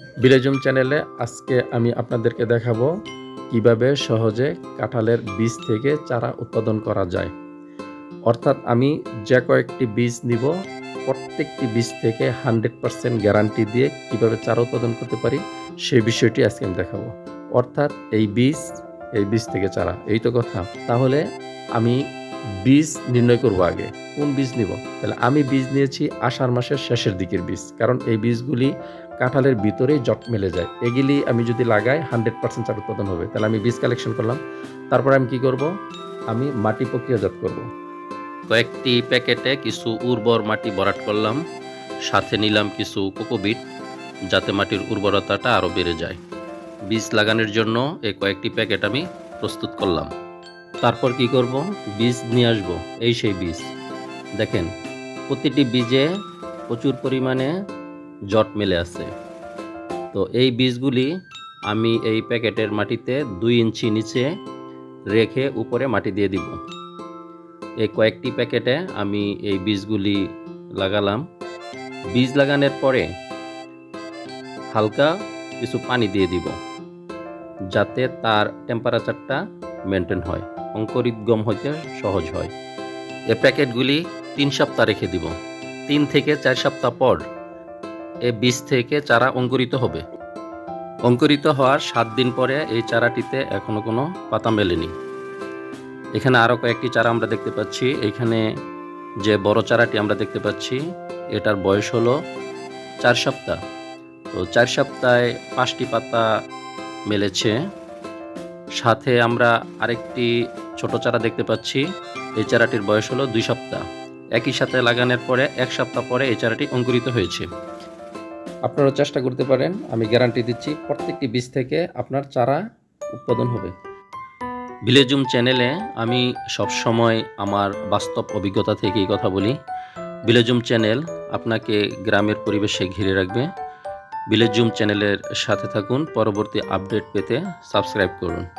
বিলেজুম চ্যানেলে আজকে আমি আপনাদেরকে দেখাবো কীভাবে সহজে কাঁঠালের বীজ থেকে চারা উৎপাদন করা যায়। অর্থাৎ আমি যে কয়েকটি বীজ নিব, প্রত্যেকটি বীজ থেকে হান্ড্রেড পারসেন্ট গ্যারান্টি দিয়ে কীভাবে চারা উৎপাদন করতে পারি সেই বিষয়টি আজকে আমি দেখাবো। অর্থাৎ এই বীজ এই বীজ থেকে চারা, এই তো কথা। তাহলে আমি বীজ নির্ণয় করব আগে, কোন বীজ নিব? তাহলে আমি বীজ নিয়েছি আষাঢ় মাসের শেষের দিকের বীজ, কারণ এই বীজগুলি কাঁঠালের ভিতরেই জট মেলে যায়। এগুলি আমি যদি লাগাই হান্ড্রেড পার্সেন্ট চার উৎপাদন হবে। তাহলে আমি বীজ কালেকশন করলাম। তারপর আমি কি করব? আমি মাটি প্রক্রিয়াজাত করব। কয়েকটি প্যাকেটে কিছু উর্বর মাটি ভরাট করলাম। সাথে নিলাম কিছু কোকোবিট, যাতে মাটির উর্বরতাটা আরও বেড়ে যায়। বীজ লাগানোর জন্য এই কয়েকটি প্যাকেট আমি প্রস্তুত করলাম। তারপর কি করব? বীজ নিয়ে আসব। এই সেই বীজ। দেখেন, প্রতিটি বীজে প্রচুর পরিমাণে জট মেলে আছে। তো এই বীজগুলি আমি এই প্যাকেটের মাটিতে দুই ইঞ্চি নিচে রেখে উপরে মাটি দিয়ে দিব। এই কয়েকটি প্যাকেটে আমি এই বীজগুলি লাগালাম। বীজ লাগানোর পরে হালকা কিছু পানি দিয়ে দিব, যাতে তার টেম্পারেচারটা মেনটেন হয়, অঙ্কুরিত গম হইতে সহজ হয়। এই প্যাকেটগুলি তিন সপ্তাহ রেখে দিব। তিন থেকে চার সপ্তাহ পর এই বীজ থেকে চারা অঙ্কুরিত হবে। অঙ্কুরিত হওয়ার সাত দিন পরে এই চারাটিতে এখনও কোনো পাতা মেলেনি। এখানে আরও কয়েকটি চারা আমরা দেখতে পাচ্ছি। এখানে যে বড় চারাটি আমরা দেখতে পাচ্ছি, এটার বয়স হলো চার সপ্তাহ। তো চার সপ্তাহে পাঁচটি পাতা মেলেছে। সাথে আমরা আরেকটি ছোট চারা দেখতে পাচ্ছি। এই চারাটির বয়স হলো দুই সপ্তাহ। একই সাথে লাগানোর পরে এক সপ্তাহ পরে এই চারাটি অঙ্কুরিত হয়েছে। আপনারা চেষ্টা করতে পারেন, আমি গ্যারান্টি দিচ্ছি প্রত্যেকটি বীজ থেকে আপনার চারা উৎপাদন হবে। ভিলেজুম চ্যানেলে আমি সবসময় আমার বাস্তব অভিজ্ঞতা থেকেই কথা বলি। ভিলেজুম চ্যানেল আপনাকে গ্রামের পরিবেশে ঘিরে রাখবে। ভিলেজুম চ্যানেলের সাথে থাকুন, পরবর্তী আপডেট পেতে সাবস্ক্রাইব করুন।